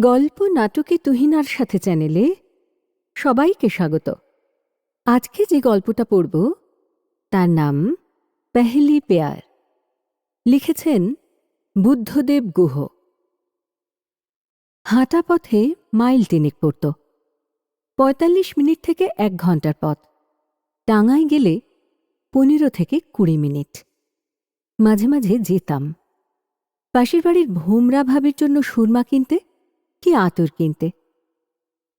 গল্প নাটকে তুহিনার সাথে চ্যানেলে সবাইকে স্বাগত। আজকে যে গল্পটা পড়ব, তার নাম পেহলি পেয়ার। লিখেছেন বুদ্ধদেব গুহ। হাঁটা পথে মাইল তিনেক পড়ত। পঁয়তাল্লিশ মিনিট থেকে এক ঘণ্টার পথ। টাঙায় গেলে পনেরো থেকে কুড়ি মিনিট। মাঝে মাঝে যেতাম। পাশের বাড়ির ভোমরা ভাবির জন্য সুরমা কিনতে কি আতর কিনতে?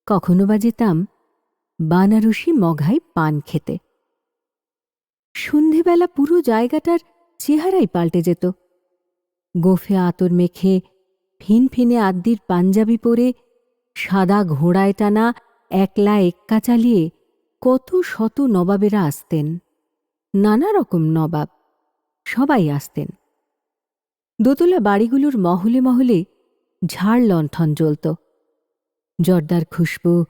কখনো বা যেতাম বানারসি মঘাই পান খেতে। সন্ধেবেলা পুরো জায়গাটার চেহারাই পাল্টে যেত। গোফে আতর মেখে, ফিনফিনে আদ্দির পাঞ্জাবি পরে, সাদা ঘোড়ায় টানা, একলা এক্কা চালিয়ে কত শত নবাবেরা আসতেন। নানা রকম নবাব সবাই আসতেন। দোতলা বাড়িগুলোর মহলে মহলে ঝাড় লণ্ঠন জ্বলত। জর্দার খুশবু,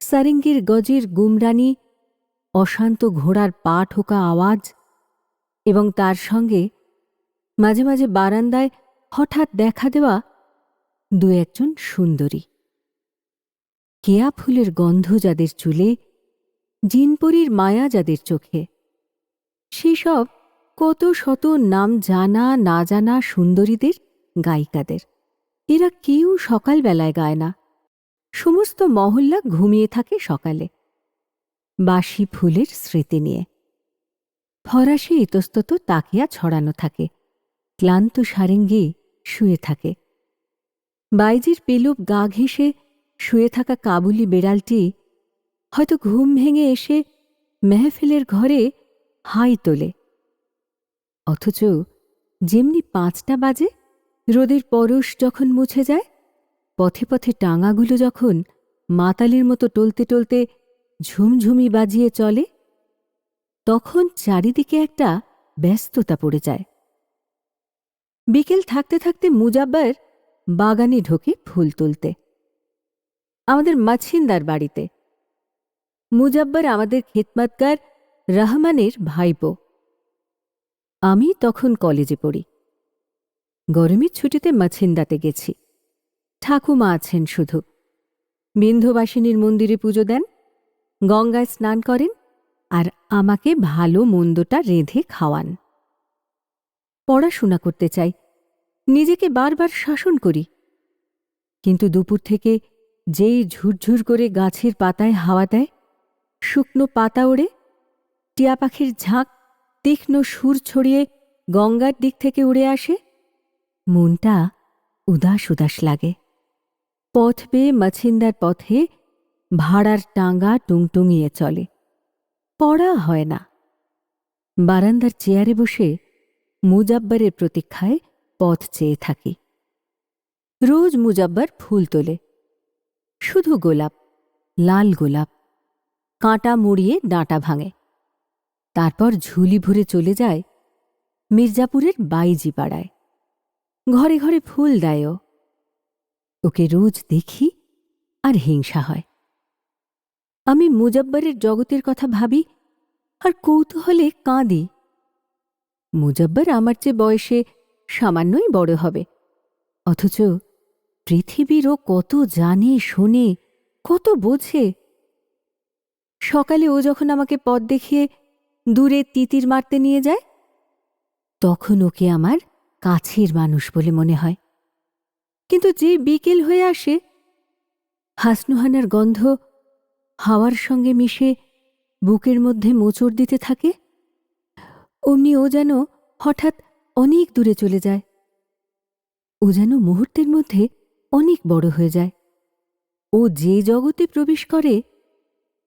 সারিঙ্গির গজের গুমরানি, অশান্ত ঘোড়ার পা ঠোকা আওয়াজ এবং তার সঙ্গে মাঝে মাঝে বারান্দায় হঠাৎ দেখা দেওয়া দু একজন সুন্দরী। কেয়া ফুলের গন্ধ যাদের চুলে, জিনপরির মায়া যাদের চোখে। সেসব কত শত নাম জানা না জানা সুন্দরীদের গায়িকাদের। এরা কেউ সকালবেলায় গায় না। সমস্ত মহল্লা ঘুমিয়ে থাকে সকালে। বাসি ফুলের স্মৃতি নিয়ে। ফরাসি ইতস্তত তাকিয়া ছড়ানো থাকে। ক্লান্ত সারেঙ্গি শুয়ে থাকে। বাইজির পেলুপ গা ঘেঁষে শুয়ে থাকা কাবুলি বেড়ালটি হয়তো ঘুম ভেঙে এসে মেহফিলের ঘরে হাই তোলে। অথচ যেমনি পাঁচটা বাজে রোদের পরশ যখন মুছে যায়, পথে পথে টাঙাগুলো যখন মাতালির মতো টলতে টলতে ঝুমঝুমি বাজিয়ে চলে, তখন চারিদিকে একটা ব্যস্ততা পড়ে যায়। বিকেল থাকতে থাকতে মুজাব্বার বাগানে ঢোকে ফুল তুলতে। আমাদের মাছিন্দার বাড়িতে। মুজাব্বার আমাদের খেতমাতকার রহমানের ভাইপো। আমি তখন কলেজে পড়ি। গরমের ছুটিতে মাছিন্দাতে গেছি। ঠাকুমা আছেন শুধু। বিন্ধবাসিনীর মন্দিরে পুজো দেন, গঙ্গায় স্নান করেন আর আমাকে ভালো মন্দটা রেঁধে খাওয়ান। পড়াশোনা করতে চাই, নিজেকে বারবার শাসন করি। কিন্তু দুপুর থেকে যেই ঝুরঝুর করে গাছের পাতায় হাওয়া দেয়, শুকনো পাতা ওড়ে টিয়া পাখির ঝাঁক তীক্ষ্ণ সুর ছড়িয়ে গঙ্গার দিক থেকে উড়ে আসে মনটা উদাস উদাস লাগে। পথ বেয়ে মাছিন্দার পথে ভাড়ার টাঙ্গা টুংটুঙিয়ে চলে। পড়া হয় না। বারান্দার চেয়ারে বসে মুজাব্বারের প্রতীক্ষায় পথ চেয়ে থাকি। রোজ মুজাব্বার ফুল তোলে। শুধু গোলাপ, লাল গোলাপ, কাঁটা মুড়িয়ে ডাঁটা ভাঙে। তারপর ঝুলি ভরে চলে যায় মির্জাপুরের বাইজি পাড়ায় ঘরে ঘরে ফুল দেয়। ওকে রোজ দেখি আর হিংসা হয়। আমি মুজব্বরের জগতের কথা ভাবি আর কৌতূহলে কাঁদি। মুজব্বর আমার চেয়ে বয়সে সামান্যই বড় হবে। অথচ পৃথিবীরও কত জানে, শোনে, কত বোঝে। সকালে ও যখন আমাকে পথ দেখিয়ে দূরে তিতির মারতে নিয়ে যায়, তখন ওকে আমার কাছের মানুষ বলে মনে হয়। কিন্তু যে বিকেল হয়ে আসে, হাসনুহানার গন্ধ হাওয়ার সঙ্গে মিশে বুকের মধ্যে মোচড় দিতে থাকে, অমনি ও যেন হঠাৎ অনেক দূরে চলে যায়। ও যেন মুহূর্তের মধ্যে অনেক বড় হয়ে যায়। ও যে জগতে প্রবেশ করে,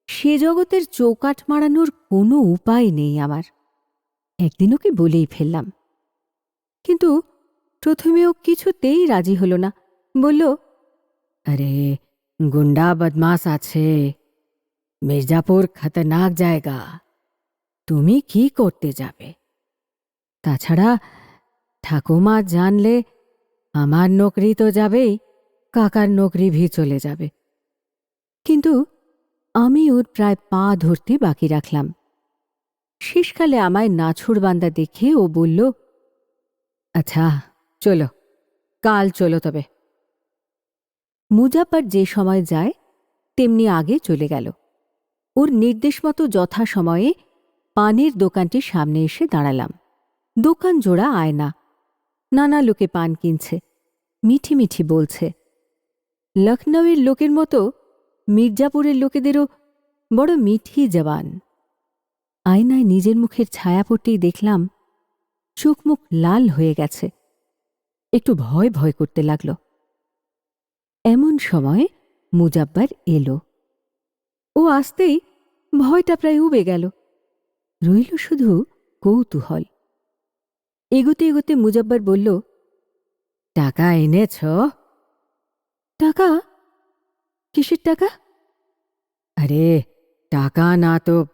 সে জগতের চৌকাট মারানোর কোনো উপায় নেই আমার। একদিন ওকে বলেই ফেললাম। কিন্তু প্রথমে ও কিছুতেই রাজি হল না। বলল, আরে, গুন্ডা বদমাস আছে। মির্জাপুর খতরনাক জায়গা। তুমি কি করতে যাবে? তাছাড়া ঠাকুমা জানলে আমার নকরি তো যাবেই, কাকার নকরি ভি চলে যাবে। কিন্তু আমি ওর প্রায় পা ধরতে বাকি রাখলাম। শেষকালে আমায় নাছুর বান্দা দেখে ও বলল আচ্ছা চলো। কাল চলো তবে। মুজাব্বার যে সময় যায়, তেমনি আগে চলে গেল। ওর নির্দেশ মতো যথাসময়ে পানের দোকানটির সামনে এসে দাঁড়ালাম। দোকান জোড়া আয়না। নানা লোকে পান কিনছে, মিঠি মিঠি বলছে। লখনৌয়ের লোকের মতো মির্জাপুরের লোকেদেরও বড় মিঠি জবান। আয়নায় নিজের মুখের ছায়া পড়তেই দেখলাম চোখ মুখ লাল হয়ে গেছে। একটু ভয় ভয় করতে লাগল। এমন সময় মুজাব্বার এলো। ও আসতেই ভয়টা প্রায় উবে গেল। রইল শুধু কৌতূহল। এগোতে এগোতে মুজাব্বার বলল, টাকা এনেছ? টাকা? কিসের টাকা? আরে, টাকা না তো,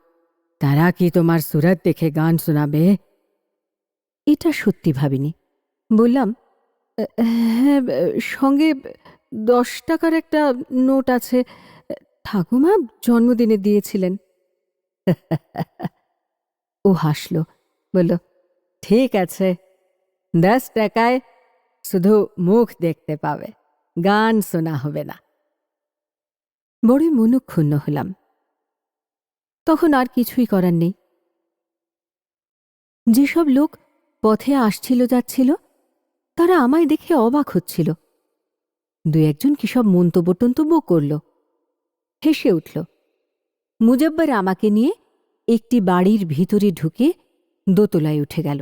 তারা কি তোমার সুরত দেখে গান শোনাবে? এটা সত্যি ভাবিনি। বললাম হ্যাঁ সঙ্গে দশ টাকার একটা নোট আছে। ঠাকুমা জন্মদিনে দিয়েছিলেন। ও হাসল, বলল, ঠিক আছে। দশ টাকায় শুধু মুখ দেখতে পাবে, গান শোনা হবে না। বড়ই মনুক্ষুণ্ণ হলাম। তখন আর কিছুই করার নেই। যেসব লোক পথে আসছিল যাচ্ছিল, তারা আমায় দেখে অবাক হচ্ছিল। দু একজন কি সব মন্তব্য টন্তব্য করল? হেসে উঠল, মুজব্বার আমাকে নিয়ে একটি বাড়ির ভিতরে ঢুকে দোতলায় উঠে গেল।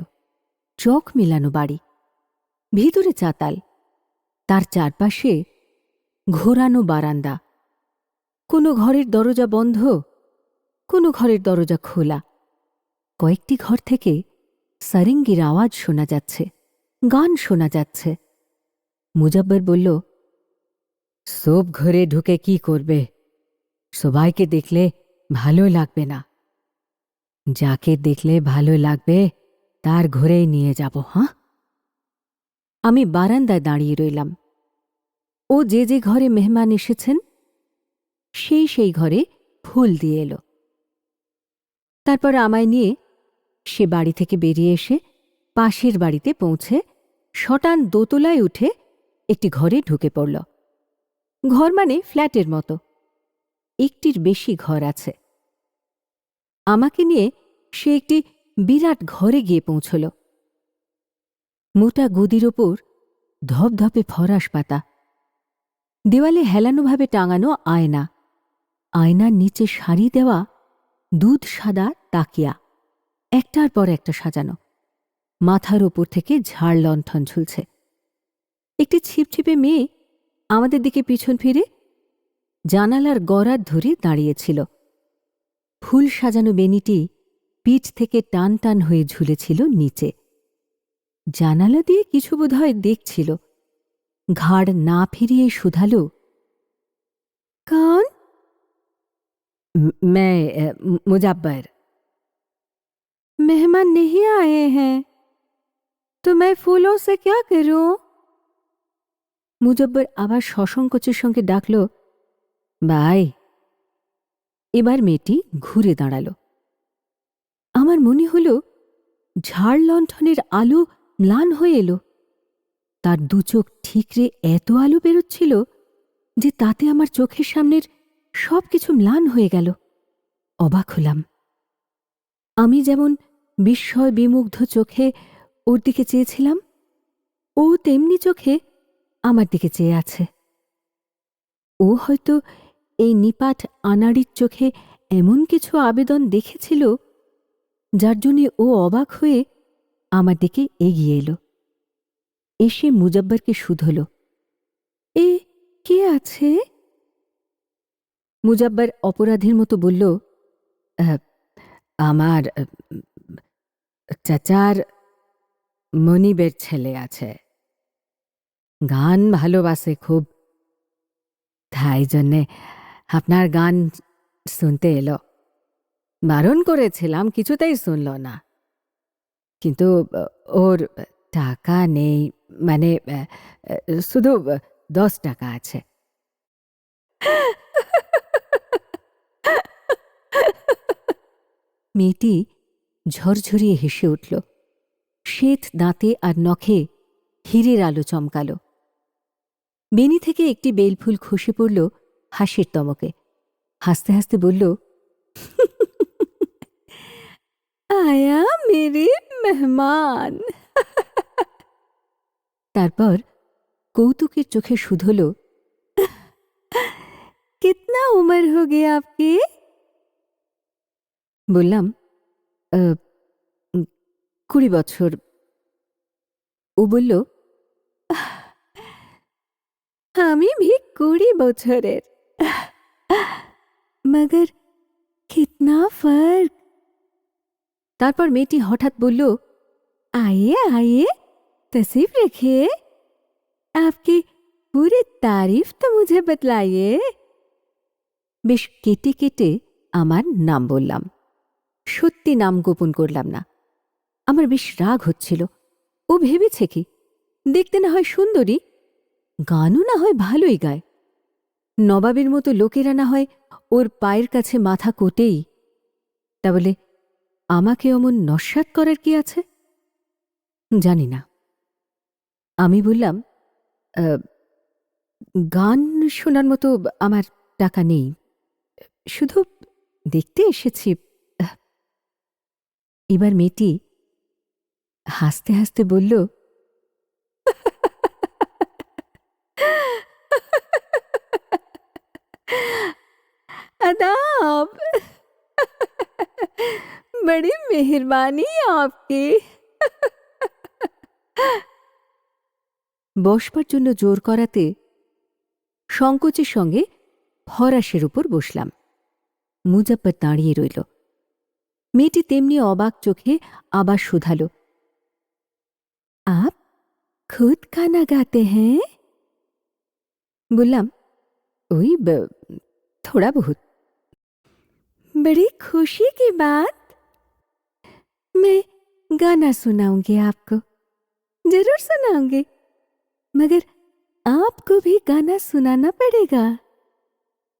চক মিলানো বাড়ি। ভিতরে চাতাল, তার চারপাশে ঘোরানো বারান্দা। কোনো ঘরের দরজা বন্ধ, কোনো ঘরের দরজা খোলা। কয়েকটি ঘর থেকে সারিঙ্গির আওয়াজ শোনা যাচ্ছে গান শোনা যাচ্ছে। মুজাব্বর বলল সব ঘরে ঢুকে কি করবে? সবাইকে দেখলে ভালো লাগবে না। যাকে দেখলে ভালো লাগবে তার ঘরেই নিয়ে যাব হাঁ আমি বারান্দায় দাঁড়িয়ে রইলাম। ও যে যে ঘরে মেহমান এসেছেন সেই সেই ঘরে ফুল দিয়ে এলো। তারপর আমায় নিয়ে সে বাড়ি থেকে বেরিয়ে এসে পাশের বাড়িতে পৌঁছে শটান দোতলায় উঠে একটি ঘরে ঢুকে পড়ল। ঘর মানে ফ্ল্যাটের মতো। একটির বেশি ঘর আছে। আমাকে নিয়ে সে একটি বিরাট ঘরে গিয়ে পৌঁছল। মোটা গদির ওপর ধপধপে ফরাস পাতা। দেওয়ালে হেলানোভাবে টাঙানো আয়না। আয়নার নিচে সারি দেওয়া দুধ সাদা তাকিয়া। একটার পর একটা সাজানো মাথার ওপর থেকে ঝাড় লণ্ঠন ঝুলছে একটি ছিপছিপে মেয়ে আমাদের দিকে পিছন ফিরে জানালার গড়ার ধরে দাঁড়িয়েছিল ফুল সাজানো বেনিটি পিঠ থেকে টান টান হয়ে ঝুলেছিল নিচে জানালা দিয়ে কিছু বোধহয় দেখছিল ঘাড় না ফিরিয়ে শুধালো কান मैं मुजब्बर मेहमान नहीं आए हैं तो मैं फूलों से क्या करूं মুজব্বর আবার সসংকোচের সঙ্গে ডাকল বাই এবার মেয়েটি ঘুরে দাঁড়াল আমার মনে হল ঝাড় লণ্ঠনের আলো ম্লান হয়ে এলো তার দুচোখ ঠিকরে এত আলো বেরোচ্ছিল যে তাতে আমার চোখের সামনের সব কিছু ম্লান হয়ে গেল অবাক হলাম আমি যেমন বিস্ময় বিমুগ্ধ চোখে ওর দিকে চেয়েছিলাম। ও তেমনি চোখে আমার দিকে চেয়ে আছে। ও হয়তো এই নিপাট আনাড়ির চোখে এমন কিছু আবেদন দেখেছিল যার জন্যে ও অবাক হয়ে আমার দিকে এগিয়ে এলো। এসে মুজব্বরকে শুধল এ কে আছে? মুজাব্বার অপরাধীর মতো বলল "আহ, আমার চাচার মনিবের ছেলে আছে। গান ভালোবাসে খুব। তাই জন্যে আপনার গান শুনতে এলো। বারণ করেছিলাম, কিছুতেই শুনল না। কিন্তু ওর টাকা নেই মানে শুধু দশ টাকা আছে। মেয়েটি ঝরঝরিয়ে হেসে উঠল শ্বেত দাঁতে আর নখে হীরের আলো চমকাল। বেনি থেকে একটি বেলফুল খসে পড়ল হাসির তমকে। হাসতে হাসতে বলল আয়া মেরে মেহমান। তারপর কৌতুকের চোখে শুধল কিতনা উমর হো গে আপকে? বললাম "আহ, উম, কুড়ি বছর। ও বলল, আমি ভি কুড়ি বছরের। মগর কিতনা ফর্ক? তারপর মেয়েটি হঠাৎ বলল আয়ে আয়ে তসিফ রেখে। আপকি পুরি তারিফ তো মুঝে বতলাইয়ে? বেশ কেটে কেটে আমার নাম বললাম। সত্যি নাম গোপন করলাম না। আমার বেশ রাগ হচ্ছিল। ও ভেবেছে কি দেখতে না হয় সুন্দরী গানও না হয় ভালোই গায়। নবাবের মতো লোকেরা না হয় ওর পায়ের কাছে মাথা কোটেই। তা বলে আমাকে অমন নস্বাত করার কি আছে? জানি না। আমি বললাম "আহ, গান শোনার মতো আমার টাকা নেই। শুধু দেখতে এসেছি আহ।" এবার মেয়েটি হাসতে হাসতে বলল আদাব बड़ी मेहरबानी आपकी বসবার জন্য জোর করাতে সংকোচের সঙ্গে ফরাসের উপর বসলাম মুজাব্বর দাঁড়িয়ে রইল মেয়েটি তেমনি অবাক চোখে আবার শুধালো আপ খুদ খানা গাতে হ্যাঁ বললাম ওই ব- थोड़ा बहुत बड़ी खुशी की बात मैं गाना सुनाऊंगी आपको जरूर सुनाऊंगी मगर आपको भी गाना सुनाना पड़ेगा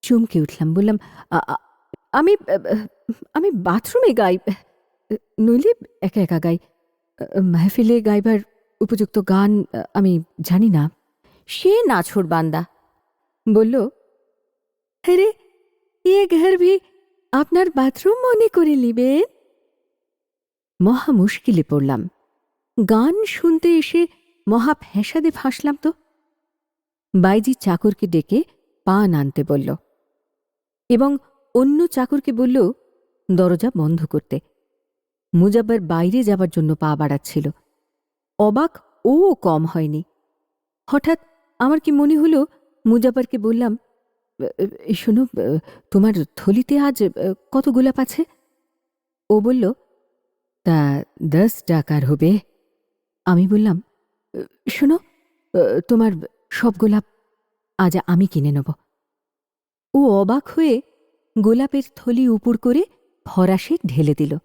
চমকে উঠলাম বললাম "আ- আ- আমি আমি বাথরুমে গাই নইলে একা একা গাই। মাহফিলে গাইবার উপযুক্ত গান আমি জানি না। সে নাছোড় বান্দা। বলল, আরে, এ ঘর ভি আপনার বাথরুম মনে করে নিবেন মহা মুশকিলে পড়লাম। গান শুনতে এসে মহা ফ্যাসাদে ফাঁসলাম তো। বাইজি চাকরকে ডেকে পান আনতে বলল, এবং অন্য চাকরকে বলল দরজা বন্ধ করতে। মুজাব্বার বাইরে যাবার জন্য পা বাড়াচ্ছিল। অবাক ও কম হয়নি। হঠাৎ আমার কি মনে হলো মুজাব্বারকে বললাম "এ, শোনো তোমার থলিতে আজ কত গোলাপ আছে? ও বলল তা দশ টাকার হবে। আমি বললাম "এ, শোনো তোমার সব গোলাপ আজ আমি কিনে নেব। ও অবাক হয়ে গোলাপের থলি উপুর করে ফরাসে ঢেলে দিল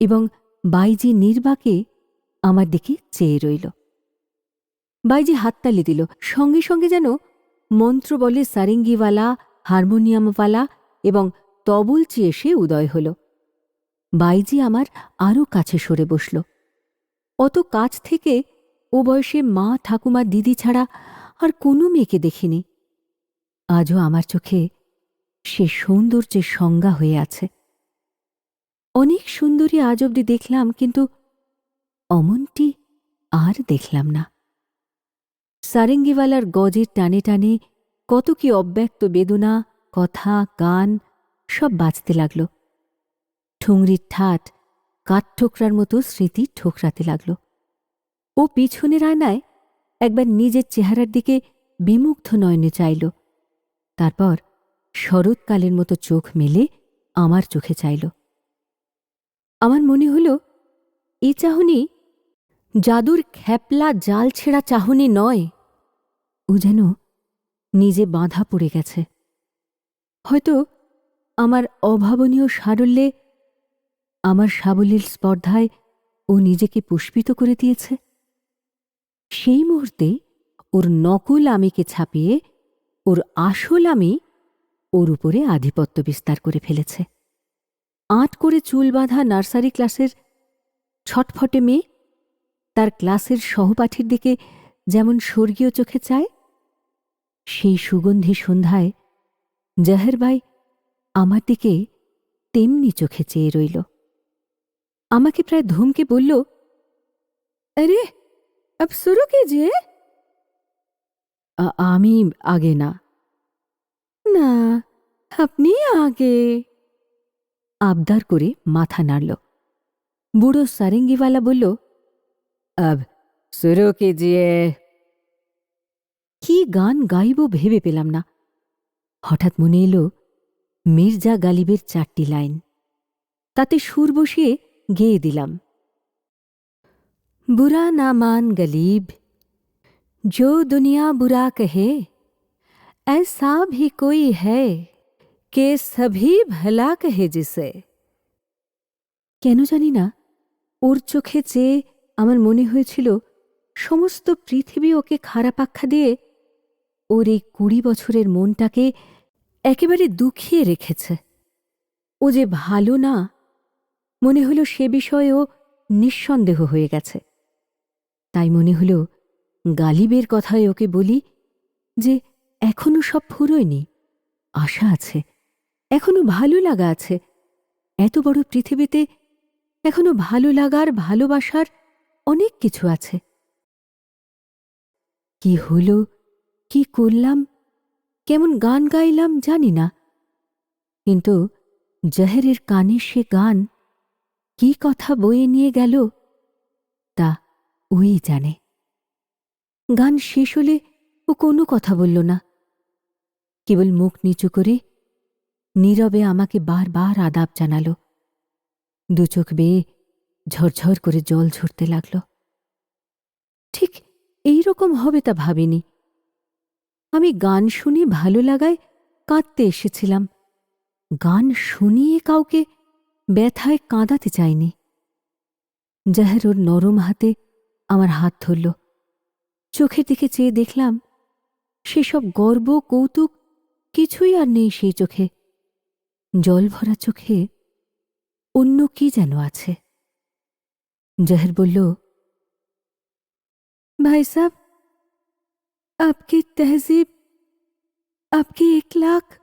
এবং বাইজি নির্বাকে আমার দিকে চেয়ে রইল। বাইজি হাততালি দিল, সঙ্গে সঙ্গে যেন মন্ত্র বলে সারেঙ্গিওয়ালা, হারমোনিয়ামওয়ালা এবং তবলচি এসে উদয় হল। বাইজি আমার আরও কাছে সরে বসল। অত কাছ থেকে ও বয়সে মা ঠাকুমা দিদি ছাড়া আর কোনো মেয়েকে দেখিনি। আজও আমার চোখে সে সৌন্দর্যের সংজ্ঞা হয়ে আছে। অনেক সুন্দরী আজ অব্দি দেখলাম, কিন্তু অমনটি আর দেখলাম না। সারেঙ্গিওয়ালার গজের টানে টানে কত কি অব্যক্ত বেদনা, কথা, গান, সব বাজতে লাগল। ঠুংরির ঠাট কাঠঠোকরার মতো স্মৃতি ঠোকরাতে লাগল। ও পিছনের আয়নায় একবার নিজের চেহারার দিকে বিমুগ্ধ নয়নে চাইল। তারপর শরৎকালের মতো চোখ মেলে আমার চোখে চাইল। আমার মনে হল, এ চাহনি জাদুর খ্যাপলা জাল ছেঁড়া চাহনি নয়। ও যেন নিজে বাঁধা পড়ে গেছে। হয়তো আমার অভাবনীয় সারল্যে আমার সাবলীল স্পর্ধায় ও নিজেকে পুষ্পিত করে দিয়েছে। সেই মুহূর্তে ওর নকল আমিকে ছাপিয়ে ওর আসল আমি ওর উপরে আধিপত্য বিস্তার করে ফেলেছে। আঁট করে চুল বাঁধা নার্সারি ক্লাসের ছটফটে মেয়ে তার ক্লাসের সহপাঠীর দিকে যেমন স্বর্গীয় চোখে চায়, সেই সুগন্ধি সন্ধ্যায় জাহেরবাই আমার দিকে তেমনি চোখে চেয়ে রইল। আমাকে প্রায় ধমকে বলল, আরে আব শুরু কিজিয়ে আ- আমি আগে না। না, আপনি আগে। আবদার করে মাথা নাড়ল। বুড়ো সারেঙ্গিওয়ালা বলল, আব শুরু কিজিয়ে কি গান গাইব ভেবে পেলাম না। হঠাৎ মনে এলো, মির্জা গালিবের চারটি লাইন। তাতে সুর বসিয়ে গেয়ে দিলাম। বুরা নামান গলিব জো দুনিয়া বুরা কহে ऐसा भी कोई है कि सभी भला कहे जिसे কেন জানি না ওর চোখে চেয়ে আমার মনে হয়েছিল সমস্ত পৃথিবী ওকে খারাপ আখ্যা দিয়ে ওর এই কুড়ি বছরের মনটাকে একেবারে দুঃখিয়ে রেখেছে ও যে ভালো না মনে হলো সে বিষয়ে ও নিঃসন্দেহ হয়ে গেছে তাই মনে হলো গালিবের কথায় ওকে বলি যে এখনও সব ফুরোয়নি আশা আছে, এখনও ভালো লাগা আছে। এত বড় পৃথিবীতে এখনও ভালো লাগার, ভালোবাসার অনেক কিছু আছে। কি হলো, কি করলাম, কেমন গান গাইলাম জানি না। কিন্তু জাহেরের কানে সে গান কি কথা বয়ে নিয়ে গেল তা ওই জানে। গান শেষ হলে ও কোনো কথা বলল না। কেবল মুখ নিচু করে নীরবে আমাকে বারবার আদাব জানালো। দু চোখ বেয়ে ঝরঝর করে জল ঝরতে লাগল। ঠিক এই রকম হবে তা ভাবিনি। আমি গান শুনে ভালো লাগায় কাঁদতে এসেছিলাম। গান শুনিয়ে কাউকে ব্যথায় কাঁদাতে চাইনি। জাহের ওর নরম হাতে আমার হাত ধরল। চোখের দিকে চেয়ে দেখলাম, সেসব গর্ব, কৌতুক কিছুই আর নেই সেই চোখে জল ভরা চোখে অন্য কি যেন আছে জাহের বলল ভাই সাহ आपकी तहजीब आपकी इखलाक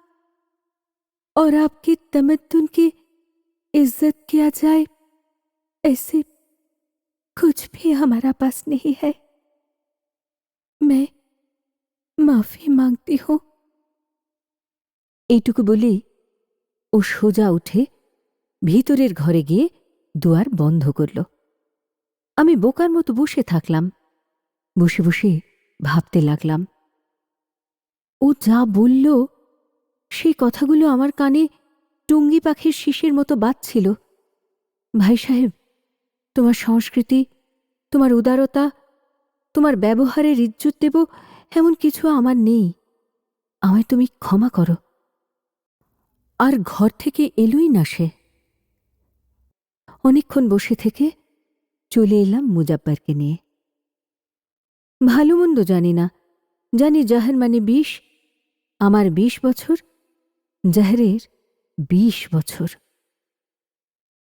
और आपकी तमद्दुन की इज्जत किया जाए ऐसे कुछ भी हमारा पास नहीं है मैं মাফি মাংতি হো এইটুকু বলি, ও সোজা উঠে ভিতরের ঘরে গিয়ে দুয়ার বন্ধ করল। আমি বোকার মতো বসে থাকলাম, বসে বসে ভাবতে লাগলাম। ও যা বলল, সেই কথাগুলো আমার কানে টুঙ্গি পাখির শিশের মতো বাজছিল। ভাই সাহেব, তোমার সংস্কৃতি, তোমার উদারতা, তোমার ব্যবহারের ইজ্জত দেব এমন কিছু আমার নেই। আমায় তুমি ক্ষমা করো। আর ঘর থেকে এলোই না সে। অনেকক্ষণ বসে থেকে চলে এলাম মুজাব্বারকে নিয়ে। ভালো মন্দ জানি না, জানি জাহের মানে বিশ আমার বিশ বছর, জাহেরের বিশ বছর।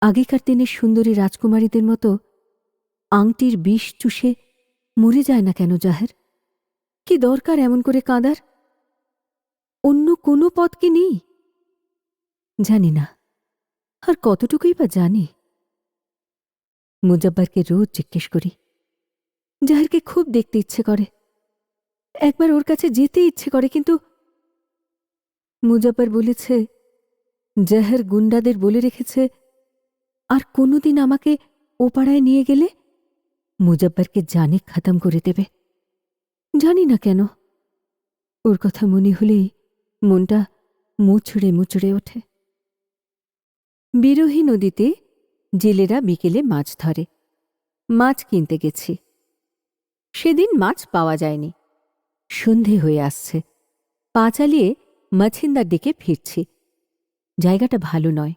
আগেকার দিনের সুন্দরী রাজকুমারীদের মতো আংটির বিষ চুষে মরে যায় না কেন জাহের? কি দরকার এমন করে কাঁদার? অন্য কোনো পথ কি নেই? জানি না আর কতটুকুই বা জানি? মুজাব্বারকে রোজ জিজ্ঞেস করি, জাহেরকে খুব দেখতে ইচ্ছে করে। একবার ওর কাছে যেতে ইচ্ছে করে, কিন্তু মুজাব্বার বলেছে, জাহের গুন্ডাদের বলে রেখেছে, আর কোনোদিন আমাকে ও পাড়ায় নিয়ে গেলে মুজাব্বারকে জানে খতম করে দেবে। জানি না কেন? ওর কথা মনে হলেই মনটা মুচড়ে মুচড়ে ওঠে। বিরোহী নদীতে জেলেরা বিকেলে মাছ ধরে। মাছ কিনতে গেছি। সেদিন মাছ পাওয়া যায়নি। সন্ধে হয়ে আসছে। পা চালিয়ে মাছিন্দার দিকে ফিরছি। জায়গাটা ভালো নয়।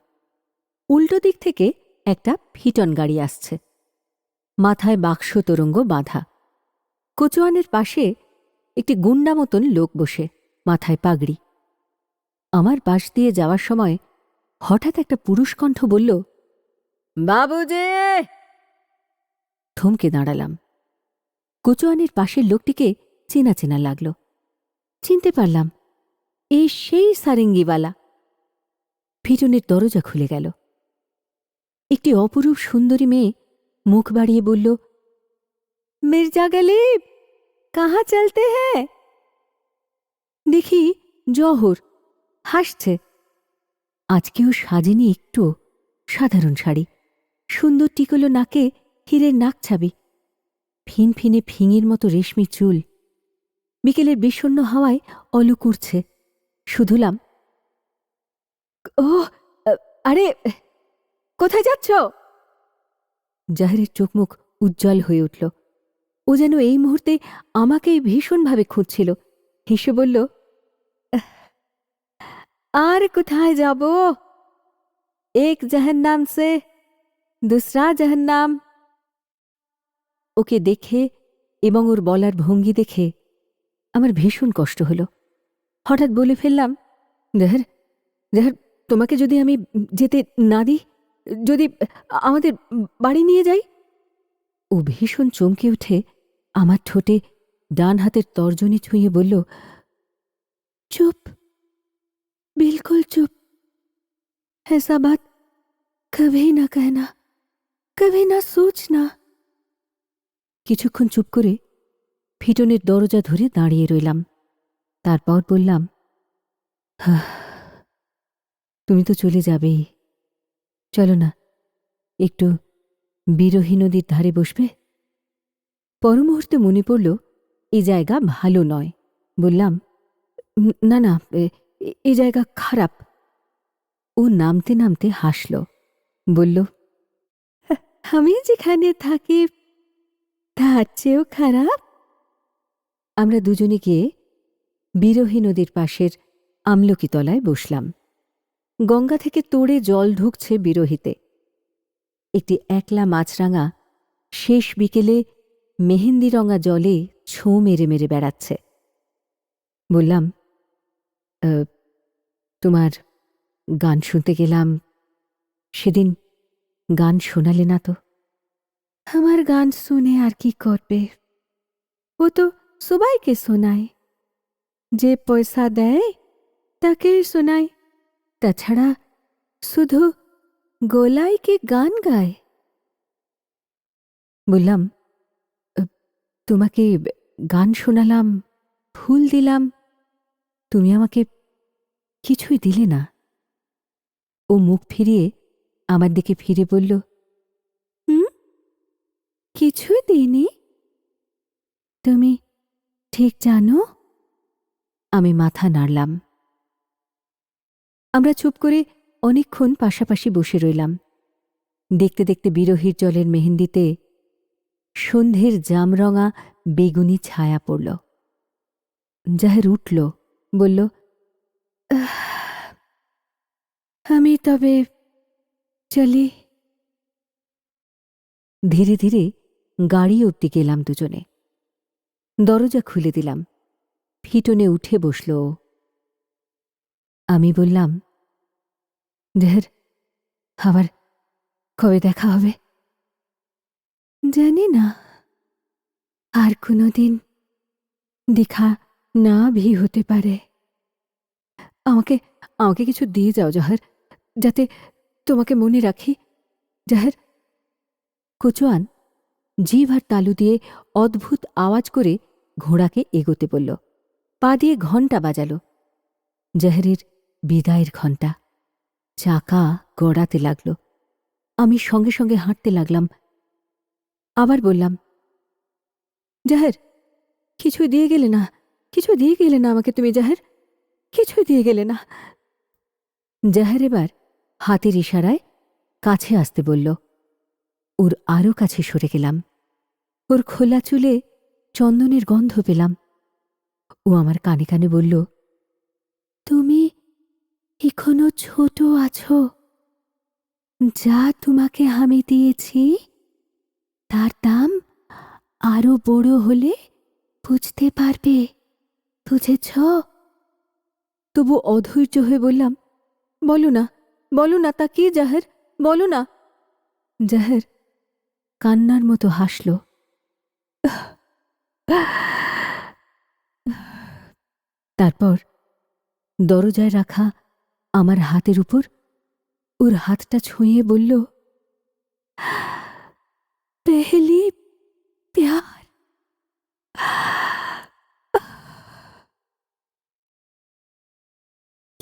উল্টো দিক থেকে একটা ফিটন গাড়ি আসছে। মাথায় বাক্স তরঙ্গ বাঁধা। কোচোয়ানের পাশে একটি গুন্ডা মতন লোক বসে মাথায় পাগড়ি। আমার পাশ দিয়ে যাওয়ার সময় হঠাৎ একটা পুরুষ কণ্ঠ বলল বাবুজে! থমকে দাঁড়ালাম। কোচোয়ানের পাশের লোকটিকে চেনা চেনা লাগল। চিনতে পারলাম এই সেই সারেঙ্গিওয়ালা ফিটনের দরজা খুলে গেল। একটি অপরূপ সুন্দরী মেয়ে মুখ বাড়িয়ে বলল মির্জা গলিব কাহা চলতে হ্যাঁ দেখি জহর হাসছে। আজকেও সাজেনি একটু সাধারণ শাড়ি। সুন্দর টিকলো নাকে হীরের নাক ছাবি ফিন ফিনে ফিঙের মতো রেশমি চুল। বিকেলের বিষণ্ণ হাওয়ায় অলু করছে শুধুলাম ও, আরে, কোথায় যাচ্ছ? জাহেরের চোখ মুখ উজ্জ্বল হয়ে উঠল। ও যেন এই মুহূর্তে আমাকেই ভীষণভাবে খুঁজছিল। হেসে বলল আর কোথায় যাব এক জাহান্নাম সে দুসরা জাহান্নাম ওকে দেখে এবং ওর বলার ভঙ্গি দেখে আমার ভীষণ কষ্ট হলো হঠাৎ বলে ফেললাম দেহর দেহর তোমাকে যদি আমি যেতে না দিই যদি আমাদের বাড়ি নিয়ে যাই ও ভীষণ চমকে উঠে আমার ঠোঁটে ডান হাতের তর্জনী ছুঁয়ে বলল চুপ बिल्कुल चुप ऐसा बात कभी না कहना कभी না सोचना কিছুক্ষণ চুপ করে ফিটনের দরজা ধরে দাঁড়িয়ে রইলাম তারপর বললাম "হাহ, তুমি তো চলে যাবেই চলো না একটু বিরোহী নদীর ধারে বসবে পর মুহূর্তে মনে পড়ল এই জায়গা ভালো নয় বললাম "ন- না না এ- জায়গা খারাপ। ও নামতে নামতে হাসল বলল আমি যেখানে থাকি তার চেয়েও খারাপ? আমরা দুজনে গিয়ে বিরোহী নদীর পাশের আমলকি তলায় বসলাম। গঙ্গা থেকে তোড়ে জল ঢুকছে বিরোহিতে। একটি একলা মাছরাঙা শেষ বিকেলে মেহেন্দি রঙা জলে ছোঁ মেরে মেরে বেড়াচ্ছে। বললাম "আহ, তোমার গান শুনতে গেলাম। সেদিন গান শোনালে না তো? আমার গান শুনে আর কি করবে? ও তো সবাইকে শোনায়। যে পয়সা দেয় তাকে শোনায়। তাছাড়া শুধু গোলাইকে গান গায়। বললাম, তোমাকে গান শোনালাম, ফুল দিলাম। তুমি আমাকে কিছুই দিলে না। ও মুখ ফিরিয়ে আমার দিকে ফিরে বলল হুম? কিছুই দিইনি? তুমি ঠিক জানো? আমি মাথা নাড়লাম। আমরা চুপ করে অনেকক্ষণ পাশাপাশি বসে রইলাম। দেখতে দেখতে বিরোহীর জলের মেহেন্দিতে সন্ধ্যের জামরঙা বেগুনি ছায়া পড়ল। জাহের উঠল বলল "আহ, আমি তবে চলি। ধীরে ধীরে গাড়ি অব্দি গেলাম দুজনে। দরজা খুলে দিলাম। ফিটনে উঠে বসল। আমি বললাম জেহের আবার কবে দেখা হবে? জানি না। আর কোনো দিন দেখা না ভি হতে পারে। আমাকে আমাকে কিছু দিয়ে যাও, জাহার। যাতে তোমাকে মনে রাখি। জাহের, কুচোয়ান জিভ আর তালু দিয়ে অদ্ভুত আওয়াজ করে ঘোড়াকে এগোতে বলল। পা দিয়ে ঘণ্টা বাজালো। জাহেরের বিদায়ের ঘণ্টা চাকা গড়াতে লাগল। আমি সঙ্গে সঙ্গে হাঁটতে লাগলাম। আবার বললাম, জাহের, কিছু দিয়ে গেলে না, কিছু দিয়ে গেলে না আমাকে তুমি, জাহের? কিছু দিয়ে গেলে না। জাহের এবার হাতের ইশারায় কাছে আসতে বলল, ওর আরও কাছে সরে গেলাম। ওর খোলা চুলে চন্দনের গন্ধ পেলাম। ও আমার কানে কানে বলল, তুমি এখনও ছোট আছো। যা তোমাকে আমি দিয়েছি, তার দাম আরও বড় হলে বুঝতে পারবে। বুঝেছ? তবু অধৈর্য হয়ে বললাম, বলো না বলো না, তা কি জাহের? বলো না। জাহের কান্নার মতো হাসল। তারপর দরজায় রাখা আমার হাতের উপর ওর হাতটা ছুঁয়ে বলল প্যার